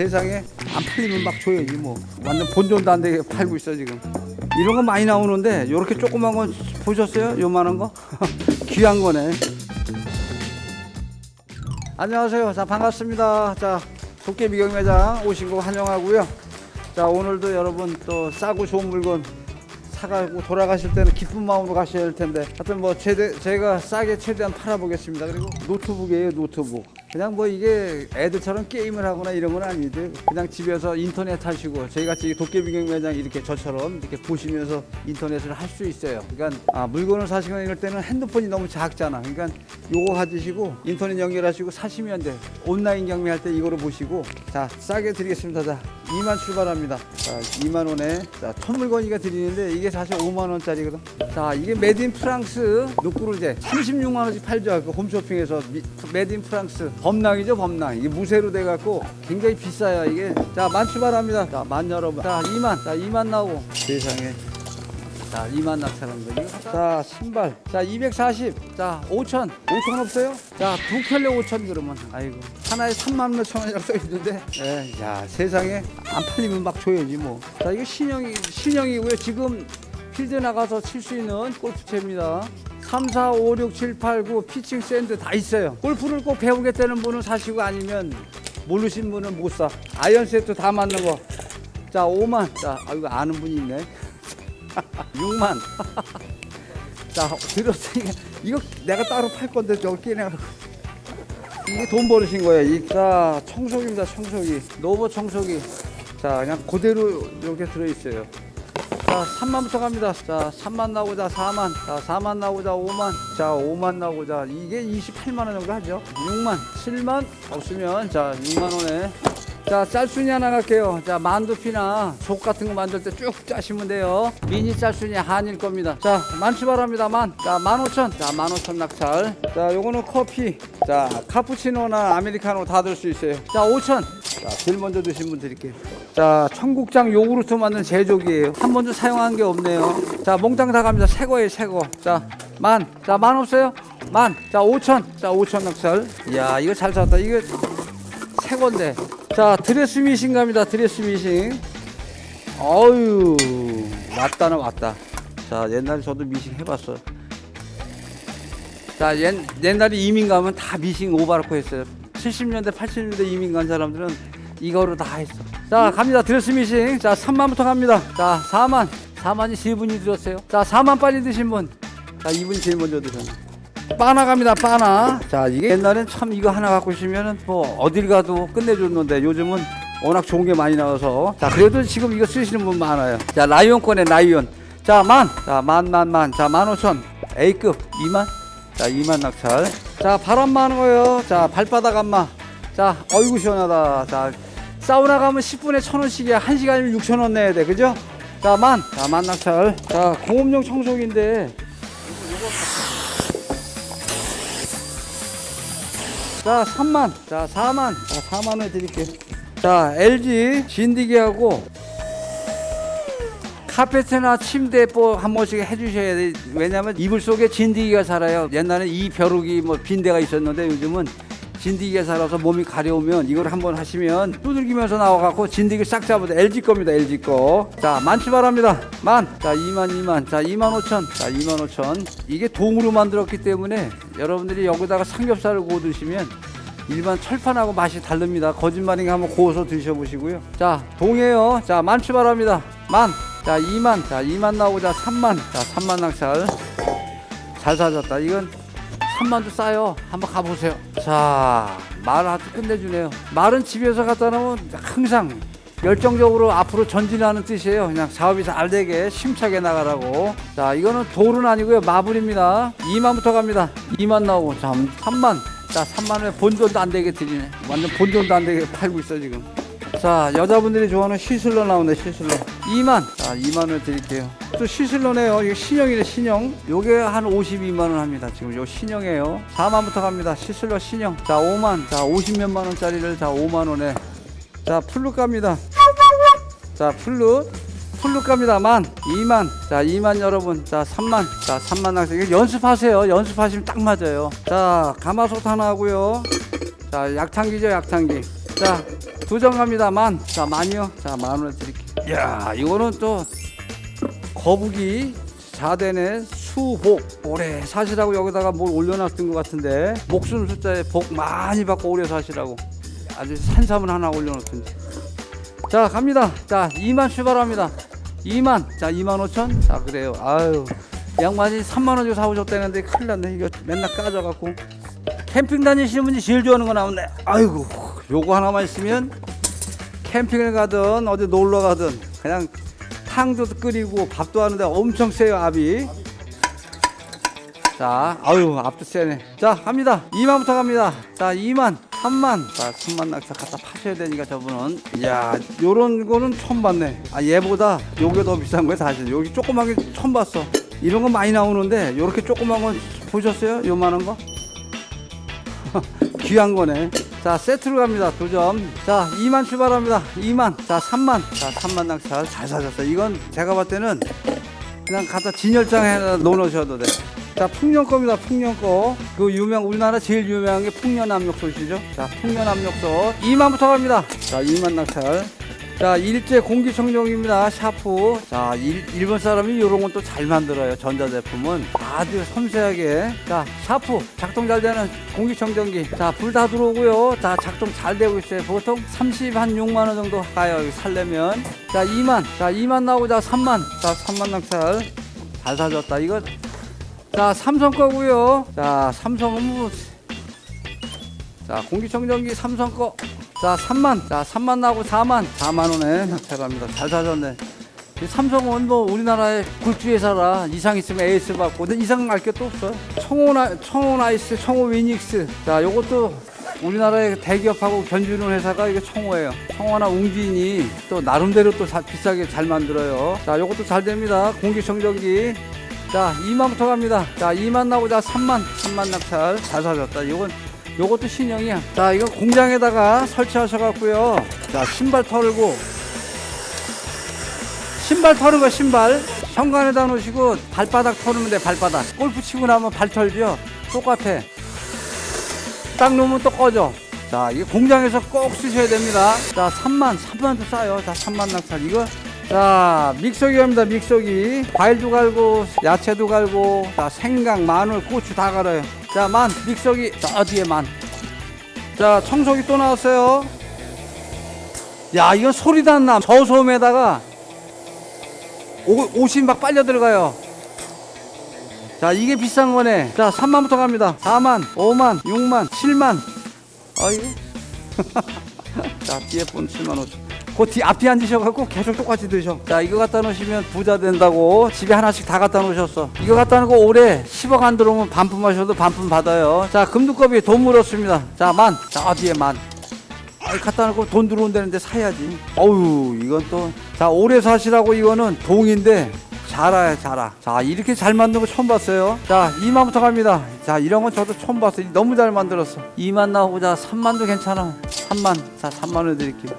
세상에 안 팔리면 막 줘야지 뭐. 완전 본전도 안 되게 팔고 있어 지금. 이런 거 많이 나오는데 이렇게 조그만 거 보셨어요? 요만한 거? 귀한 거네. 안녕하세요. 자 반갑습니다. 자 도깨비 경매장 오신 거 환영하고요. 자 오늘도 여러분 또 싸고 좋은 물건 사가고 돌아가실 때는 기쁜 마음으로 가셔야 할 텐데 하여튼 뭐 최대, 제가 싸게 최대한 팔아보겠습니다. 그리고 노트북이에요 노트북 그냥 뭐 이게 애들처럼 게임을 하거나 이런 건 아니지 그냥 집에서 인터넷 하시고 저희같이 도깨비 경 매장 이렇게 저처럼 이렇게 보시면서 인터넷을 할 수 있어요. 그러니까 아, 물건을 사시거나 이럴 때는 핸드폰이 너무 작잖아. 그러니까 요거 가지시고 인터넷 연결하시고 사시면 돼. 온라인 경매할 때 이거로 보시고 자 싸게 드리겠습니다. 자 2만 출발합니다. 자 2만 원에 자천 물건이가 드리는데 이게 사실 5만 원짜리거든. 자 이게 메드인 프랑스 누꾸르제 36만 원씩 팔죠. 그 홈쇼핑에서 미- 메드인 프랑스 범랑이죠 범랑. 이게 무쇠로 돼 갖고 굉장히 비싸요 이게. 자 만 출발합니다. 자 만 여러분. 자 2만. 자 2만 나오고. 세상에 자 2만 낙찰한 거지 자 신발. 자 240. 자 5천. 5천 없어요? 자 두 켤레 5천 그러면 아이고. 하나에 3만 몇천 원이라고 써 있는데. 예, 야 세상에. 안 팔리면 막 줘야지 뭐 자 이거 신형이 신형이고요. 지금 필드 나가서 칠 수 있는 골프채입니다. 3, 4, 5, 6, 7, 8, 9 피칭 샌드 다 있어요. 골프를 꼭 배우겠다는 분은 사시고 아니면 모르신 분은 못 사. 아이언 세트 다 맞는 거 자 5만. 자 아, 이거 아는 분이 있네 6만. 자, 들었으니까 이거 내가 따로 팔 건데 저걸 끼내가지고. 이게 돈 버으신 거예요. 이, 자, 청소기입니다. 청소기. 노버 청소기. 자, 그냥 그대로 이렇게 들어있어요. 자, 3만부터 갑니다. 자, 3만 나오자 4만. 자, 4만 나오자 5만. 자, 5만 나오자 이게 28만 원 정도 하죠. 6만, 7만 없으면 자, 6만 원에 자, 짤순이 하나 갈게요. 자, 만두피나 속 같은 거 만들 때 쭉 짜시면 돼요. 미니 짤순이 한일 겁니다. 자, 만 출발합니다. 만. 자, 만 오천. 자, 만 오천 낙찰. 자, 요거는 커피. 자, 카푸치노나 아메리카노 다 들 수 있어요. 자, 오천. 자, 제일 먼저 드신 분 드릴게요. 자, 청국장 요구르트 만든 제조기예요. 한 번도 사용한 게 없네요. 자, 몽땅 다 갑니다. 새 거예요, 새 거. 자, 만. 자, 만 없어요? 만. 자, 오천. 자, 오천 낙찰. 이야, 이거 잘 샀다. 이거 새 건데. 자, 드레스 미싱 갑니다. 드레스 미싱. 어유 왔다나 왔다. 자, 옛날에 저도 미싱 해봤어요. 자, 옛, 옛날에 이민 가면 다 미싱 오바라코 했어요. 70년대, 80년대 이민 간 사람들은 이거로 다 했어. 자, 갑니다. 드레스 미싱. 자, 3만부터 갑니다. 자, 4만. 4만이 세 분이 들었어요. 자, 4만 빨리 드신 분. 자, 이분이 제일 먼저 드셨네. 빠나 갑니다 빠나. 자 이게 옛날엔 참 이거 하나 갖고 있으면은 뭐 어딜 가도 끝내줬는데 요즘은 워낙 좋은 게 많이 나와서. 자 그래도 지금 이거 쓰시는 분 많아요. 자 라이온 꺼내 라이온. 자 만 자 만 만 만. 자 만 오천. A급. 2만. 자 2만 낙찰. 자 바람 많은 거요. 자 발바닥 안마. 자 어이구 시원하다. 자 사우나 가면 10분에 천 원씩이야 1시간이면 6천 원 내야 돼. 그죠? 자 만 자 만 낙찰. 자 공업용 청소기인데 자, 3만. 자, 4만. 자, 4만 원 드릴게요. 자, LG 진디기하고 카페트나 침대 뭐한 번씩 해주셔야 돼. 왜냐면 이불 속에 진디기가 살아요. 옛날에 이 벼룩이 뭐 빈대가 있었는데 요즘은 진디기가 살아서 몸이 가려우면 이걸 한번 하시면 두들기면서 나와갖고 진디기 싹 잡아도 LG 겁니다. LG 거. 자, 만치 바랍니다. 만. 자, 2만, 2만. 자, 2만 5천. 자, 2만 5천. 이게 동으로 만들었기 때문에 여러분들이 여기다가 삼겹살을 구워 드시면 일반 철판하고 맛이 다릅니다. 거짓말인가 한번 구워서 드셔보시고요. 자, 동해요. 자, 만 출발합니다. 만. 자, 2만. 자, 2만 나오자 3만. 자, 3만 낙찰. 잘 사셨다. 이건 3만도 싸요. 한번 가보세요. 자, 말 아주 끝내주네요. 말은 집에서 갖다 놓으면 항상 열정적으로 앞으로 전진하는 뜻이에요. 그냥 사업이 잘 되게 심차게 나가라고. 자, 이거는 돌은 아니고요. 마블입니다. 2만부터 갑니다. 2만 나오고, 참, 3만. 자, 3만 원에 본전도 안 되게 드리네. 완전 본전도 안 되게 팔고 있어, 지금. 자, 여자분들이 좋아하는 시슬러 나오네, 시슬러. 2만. 자, 2만원 드릴게요. 또 시슬러네요. 이게 신형이네, 신형. 요게 한 52만원 합니다. 지금 요 신형이에요. 4만부터 갑니다. 시슬러 신형. 자, 5만. 자, 50몇만 원짜리를 자, 5만원에. 자, 풀룩 갑니다. 자, 풀룩. 풀룩 갑니다. 만. 2만. 자, 2만 여러분. 자, 3만. 자, 3만 낙서. 이거 연습하세요. 연습하시면 딱 맞아요. 자, 가마솥 하나 하고요. 자, 약탕기죠, 약탕기. 자, 도전 갑니다. 만. 자, 만이요. 자, 만 원에 드릴게요. 야, 이거는 또 거북이 자대네 수복 오래 사시라고 여기다가 뭘 올려놨던 것 같은데 목숨 숫자에 복 많이 받고 오래 사시라고 아주 산삼을 하나 올려놓던지. 자 갑니다. 자 2만 출발합니다. 2만. 자 2만 5천. 자 그래요. 아유 양반이 3만 원 주고 사오셨다는데 큰일 났네. 이거 맨날 까져갖고. 캠핑 다니시는 분이 제일 좋아하는 거 나오네. 아이고 요거 하나만 있으면 캠핑을 가든 어디 놀러 가든 그냥 탕도 끓이고 밥도 하는데 엄청 세요 압이. 자 아유 압도 세네. 자 갑니다. 2만부터 갑니다. 자 2만 3만. 자 3만 낙차 갖다 파셔야 되니까 저분은. 이야 요런 거는 처음 봤네. 아 얘보다 요게 더 비싼 거예요 사실. 여기 조그만 게 처음 봤어. 이런 거 많이 나오는데 요렇게 조그만 거 보셨어요? 요만한 거? 귀한 거네. 자, 세트로 갑니다. 도점. 자, 2만 출발합니다. 2만. 자, 3만. 자, 3만 낙찰. 잘 사셨어요. 이건 제가 봤을 때는 그냥 갖다 진열장에 넣어놓으셔도 돼. 자, 풍년 겁니다. 풍년 거. 그 유명, 우리나라 제일 유명한 게 풍년 압력솥이죠. 자, 풍년 압력솥. 2만부터 갑니다. 자, 2만 낙찰. 자, 일제 공기청정기입니다. 샤프. 자, 일, 일본 사람이 이런 건 또 잘 만들어요. 전자제품은 아주 섬세하게. 자, 샤프. 작동 잘 되는 공기청정기. 자, 불 다 들어오고요. 자, 작동 잘 되고 있어요. 보통 30, 한 6만원 정도 가요. 이거 살려면. 자, 2만. 자, 2만 나오고, 자, 3만. 자, 3만 낙찰. 잘 사줬다. 이거. 자, 삼성 거고요. 자, 삼성은 뭐. 자, 공기청정기 삼성 거. 자, 3만. 자, 3만 나오고 4만. 4만 원에 낙찰합니다. 잘 사셨네. 이 삼성은 뭐 우리나라의 굴주 회사라 이상 있으면 에이스 받고 근데 이상 알 게 또 없어. 청호 나 청호 나이스, 청호 위닉스. 자, 요것도 우리나라의 대기업하고 견주는 회사가 이게 청호예요. 청호나 웅진이 또 나름대로 또 자- 비싸게 잘 만들어요. 자, 요것도 잘 됩니다. 공기청정기. 자, 2만부터 갑니다. 자, 2만 나오고 자 3만, 3만 낙찰 잘 사셨다. 이건 요것도 신형이야. 자, 이거 공장에다가 설치하셔갖고요. 자, 신발 털고. 신발 털은 거 신발. 현관에다 놓으시고 발바닥 털으면 돼 발바닥. 골프 치고 나면 발 털죠? 똑같아. 딱 놓으면 또 꺼져. 자 이게 공장에서 꼭 쓰셔야 됩니다. 자 3만 3만도 싸요. 자 3만 낙찰. 이거 자 믹서기 갑니다 믹서기 과일도 갈고 야채도 갈고 자 생강 마늘 고추 다 갈아요 자 만 믹서기 저 뒤에 만자 청소기 또 나왔어요 야 이건 소리도 안 나 저소음에다가 옷, 옷이 막 빨려 들어가요. 자, 이게 비싼 거네. 자, 3만부터 갑니다. 4만, 5만, 6만, 7만. 아이고. 자, 뒤에 분 7만 5천. 그 뒤 앞에 앉으셔갖고 계속 똑같이 드셔. 자, 이거 갖다 놓으시면 부자 된다고 집에 하나씩 다 갖다 놓으셨어. 이거 갖다 놓고 올해 10억 안 들어오면 반품 하셔도 반품 받아요. 자, 금두껍이 돈 물었습니다. 자, 만. 자, 뒤에 만. 아이 갖다 놓고 돈 들어온다는데 사야지. 어우 이건 또 자 오래 사시라고 이거는 동인데 자라야 자라. 자 이렇게 잘 만든 거 처음 봤어요. 자 2만부터 갑니다. 자 이런 건 저도 처음 봤어요. 너무 잘 만들었어. 2만 나오고 자 3만도 괜찮아. 3만 자 3만 원 드릴게요.